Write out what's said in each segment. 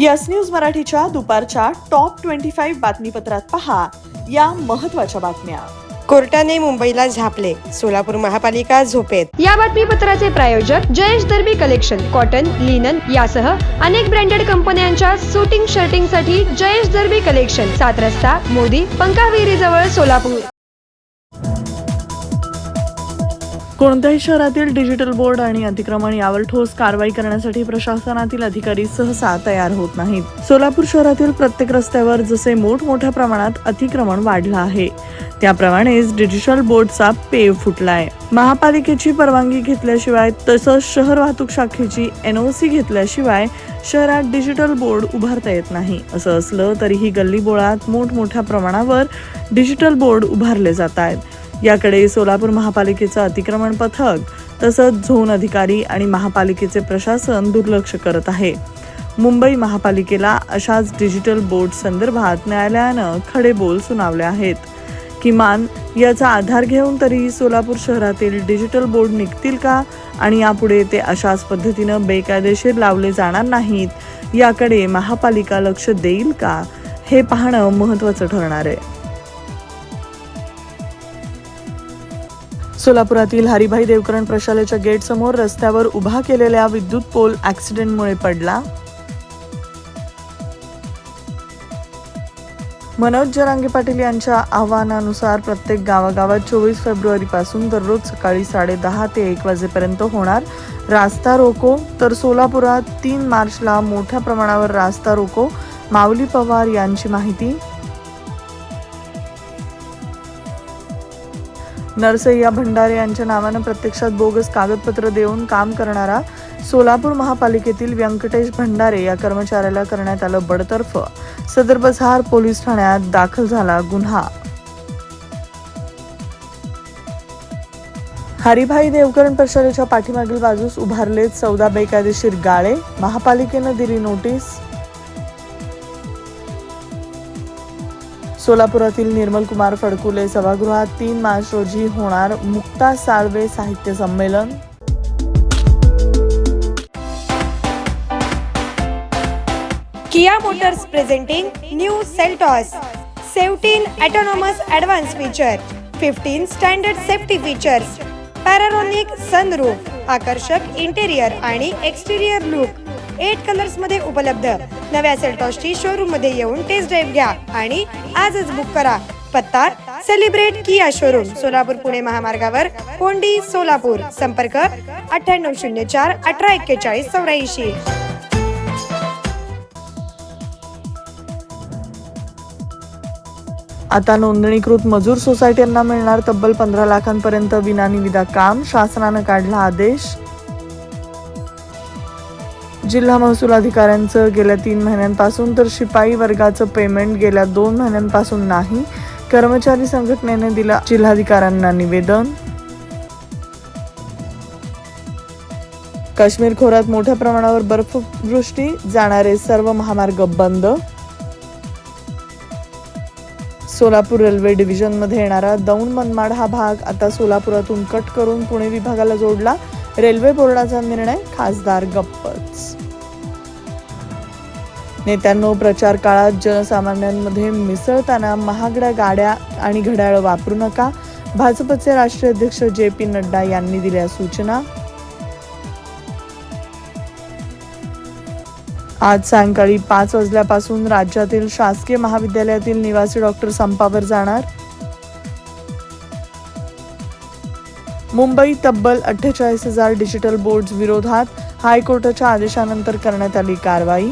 Yes news मराठीच्या दुपारच्या top twenty five बातमीपत्रात पहा या महत्त्वाच्या बातम्या. कोर्टाने मुंबईला झापले सोलापूर महापालिका झोपेत. या बातमीपत्राचे प्रायोजक Jayesh Darbi collection cotton linen यासह अनेक ब्रँडेड कंपन्यांच्या सुटिंग शर्टिंगसाठी जयेश दर्बी कलेक्शन सात रस्ता मोदी पंकाविरी जवळ सोलापूर. कोणत्याही शहरातील डिजिटल बोर्ड आणि अतिक्रमण यावर ठोस कारवाई करण्यासाठी प्रशासनातील अधिकारी सहसा तयार होत नाहीत. सोलापूर शहरातील प्रत्येक रस्त्यावर जसे मोठमोठ्या प्रमाणात अतिक्रमण वाढलं आहे त्याप्रमाणेच डिजिटल बोर्डचा पेव फुटलाय. महापालिकेची परवानगी घेतल्याशिवाय तसंच शहर वाहतूक शाखेची एनओसी घेतल्याशिवाय शहरात डिजिटल बोर्ड उभारता येत नाही. असं असलं तरीही गल्लीबोळात मोठमोठ्या प्रमाणावर डिजिटल बोर्ड उभारले जात आहेत. याकडे सोलापूर महापालिकेचं अतिक्रमण पथक तसंच झोन अधिकारी आणि महापालिकेचे प्रशासन दुर्लक्ष करत आहे. मुंबई महापालिकेला अशाच डिजिटल बोर्ड संदर्भात न्यायालयानं खडे बोल सुनावले आहेत. किमान याचा आधार घेऊन तरी सोलापूर शहरातील डिजिटल बोर्ड निघतील का? आणि यापुढे ते अशाच पद्धतीनं बेकायदेशीर लावले जाणार नाहीत याकडे महापालिका लक्ष देईल का? हे पाहणं महत्त्वाचं ठरणार आहे. सोलापुरातील हरिभाई देवकरण प्रशालेच्या गेटसमोर रस्त्यावर उभा केलेल्या विद्युत पोल ऍक्सिडेंटमुळे पडला. मनोज जरांगे पाटील यांच्या आव्हानानुसार प्रत्येक गावागावात चोवीस फेब्रुवारीपासून दररोज सकाळी साडेदहा ते एक वाजेपर्यंत होणार रास्ता रोको तर सोलापुरात तीन मार्चला मोठ्या प्रमाणावर रास्ता रोको माऊली पवार यांची माहिती. नरसय्या भंडारे यांच्या नावानं प्रत्यक्षात बोगस कागदपत्र देऊन काम करणारा सोलापूर महापालिकेतील व्यंकटेश भंडारे या कर्मचाऱ्याला करण्यात आलं बडतर्फ. सदर बझार पोलीस ठाण्यात दाखल झाला गुन्हा. हरिभाई देवकरण परिषदेच्या पाठीमागील बाजूस उभारले चौदा बेकायदेशीर गाळे. महापालिकेनं दिली नोटीस. सोलापुरातील निर्मल कुमार फडकुले सभागृहात तीन मार्च रोजी होणार मुक्ता साळवे साहित्य संमेलन. Kia motors presenting new Seltos. Seventeen autonomous advance feature fifteen standard safety features panoramic sunroof आकर्षक इंटेरियर आणि एक्सटेरियर लुक एट कलर्समध्ये उपलब्ध. नव्या सेल्टॉसची शोरूममध्ये येऊन टेस्ट ड्राईव्ह घ्या आणि आजच बुक करा. पत्ता celebrate Kia showroom Solapur Pune महामार्गावर कोंडी सोलापूर. संपर्क अठ्ठ्याण्णव शून्य चार अठरा एक्केचाळीस चौऱ्याऐंशी. आता नोंदणीकृत मजूर सोसायट्यांना मिळणार तब्बल पंधरा लाखांपर्यंत विनानिविदा काम. शासनानं काढला आदेश. जिल्हा महसूल अधिकाऱ्यांचं गेल्या तीन महिन्यांपासून तर शिपाई वर्गाचं पेमेंट गेल्या दोन महिन्यांपासून नाही. कर्मचारी संघटनेने दिला जिल्हाधिकाऱ्यांना निवेदन. काश्मीर खोऱ्यात मोठ्या प्रमाणावर बर्फवृष्टी जाणारे सर्व महामार्ग बंद. सोलापूर रेल्वे डिव्हिजनमध्ये येणारा दौंड मनमाड हा भाग आता सोलापुरातून कट करून पुणे विभागाला जोडला. रेल्वे बोर्डाचा निर्णय खासदार गप्पच. नेत्यांनो प्रचार काळात जनसामान्यांमध्ये मिसळताना महागड्या गाड्या आणि घड्याळ वापरू नका. भाजपचे राष्ट्रीय अध्यक्ष जे पी नड्डा यांनी दिल्या सूचना. आज सायंकाळी पाच वाजल्यापासून राज्यातील शासकीय महाविद्यालयातील निवासी डॉक्टर संपावर जाणार. मुंबई तब्बल अठ्ठेचाळीस हजार डिजिटल बोर्ड विरोधात हायकोर्टाच्या आदेशानंतर करण्यात आली कारवाई.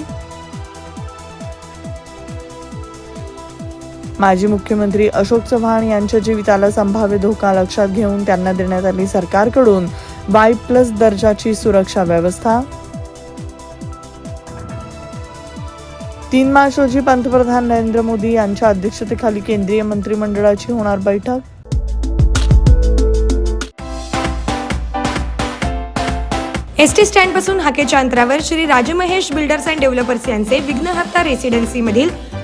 माजी मुख्यमंत्री अशोक चव्हाण यांच्या जीविताला संभाव्य धोका लक्षात घेऊन त्यांना देण्यात आली सरकारकडून वाय प्लस दर्जाची सुरक्षा व्यवस्था. तीन मार्च रोजी पंतप्रधान नरेंद्र मोदी यांच्या अध्यक्षतेखाली केंद्रीय मंत्रिमंडळाची होणार बैठक. एस टी स्टँडपासून हाकेच्या अंतरावर Shri Rajmahesh builders and developers यांचे विघ्नहर्ता रेसिडेन्सी मधील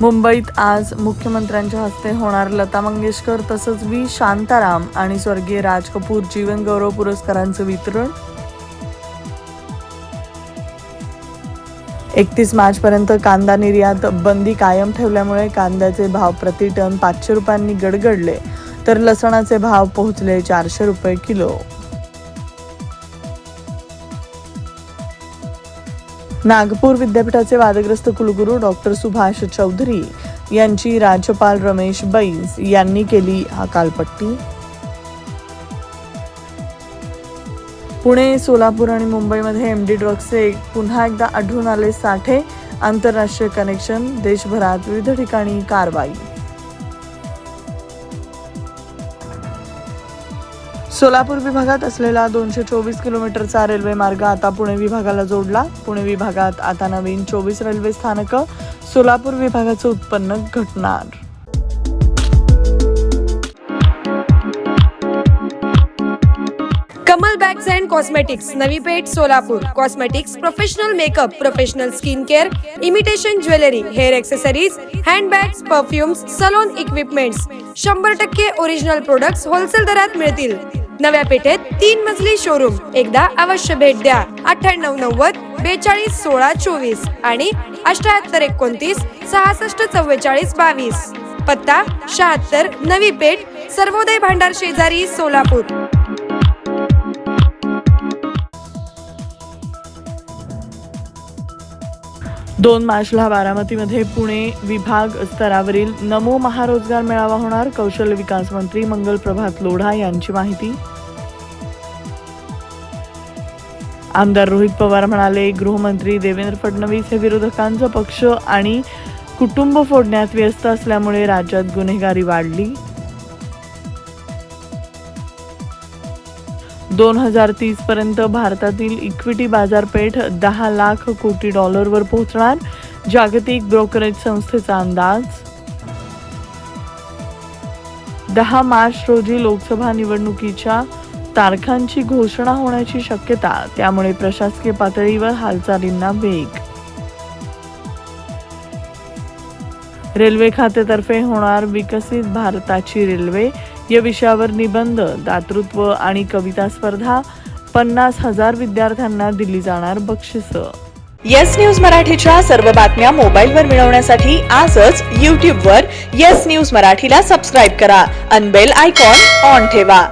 मुंबईत आज मुख्यमंत्र्यांच्या हस्ते होणार लता मंगेशकर तसंच व्ही. शांताराम आणि स्वर्गीय राज कपूर जीवनगौरव पुरस्कारांचं वितरण. एकतीस मार्च पर्यंत कांदा निर्यात बंदी कायम ठेवल्यामुळे कांद्याचे भाव प्रति टन पाचशे रुपयांनी गडगडले तर लसणाचे भाव पोहोचले चारशे रुपये किलो. नागपूर विद्यापीठाचे वादग्रस्त कुलगुरू डॉक्टर सुभाष चौधरी यांची राज्यपाल रमेश बैस यांनी केली हकालपट्टी पुणे सोलापूर आणि मुंबईमध्ये एम डी ड्रग्सचे पुन्हा एकदा आढळून आले साठे आंतरराष्ट्रीय कनेक्शन देशभरात विविध ठिकाणी कारवाई. सोलापूर विभागात असलेला दोनशे चोवीस किलोमीटरचा रेल्वे मार्ग आता पुणे विभागाला जोडला. पुणे विभागात आता नवीन चोवीस रेल्वे स्थानकं सोलापूर विभागाचं उत्पन्न घटणार. Kamal bags and cosmetics Navi Peth Solapur. Cosmetics professional makeup professional skin care imitation jewellery hair accessories handbags perfumes salon equipments शंभर टक्के ओरिजिनल प्रोडक्ट्स होलसेल दरात मिळतील. नव्या पेठेत तीन मजली शोरूम एकदा अवश्य भेट द्या. अठ्ठ्याण्णव नव्वद बेचाळीस सोळा चोवीस आणि अठ्याहत्तर एकोणतीस सहासष्ट चव्वेचाळीस बावीस. पत्ता शहात्तर नवी पेठ सर्वोदय भांडार शेजारी सोलापूर. दोन मार्चला बारामतीमध्ये पुणे विभाग स्तरावरील नमो महारोजगार मेळावा होणार. कौशल्य विकास मंत्री मंगल प्रभात लोढा यांची माहिती. आमदार रोहित पवार म्हणाले गृहमंत्री देवेंद्र फडणवीस हे विरोधकांचा पक्ष आणि कुटुंब फोडण्यात व्यस्त असल्यामुळे राज्यात गुन्हेगारी वाढली. दोन हजार तीस पर्यंत भारतातील इक्विटी बाजारपेठ दहा लाख कोटी डॉलरवर पोहोचणार जागतिक ब्रोकरेज संस्थेचा अंदाज. दहा मार्च रोजी लोकसभा निवडणुकीच्या तारखांची घोषणा होण्याची शक्यता त्यामुळे प्रशासकीय पातळीवर हालचालींना वेग. रेल्वे खात्यातर्फे होणार विकसित भारताची रेल्वे या विषयावर निबंध दातृत्व आणि कविता स्पर्धा पन्नास हजार विद्यार्थ्यांना दिली जाणार बक्षिस. येस न्यूज मराठीच्या सर्व बातम्या मोबाईलवर मिळवण्यासाठी आजच यूट्यूबवर येस न्यूज मराठीला सबस्क्राईब करा. अनबेल आयकॉन ऑन ठेवा.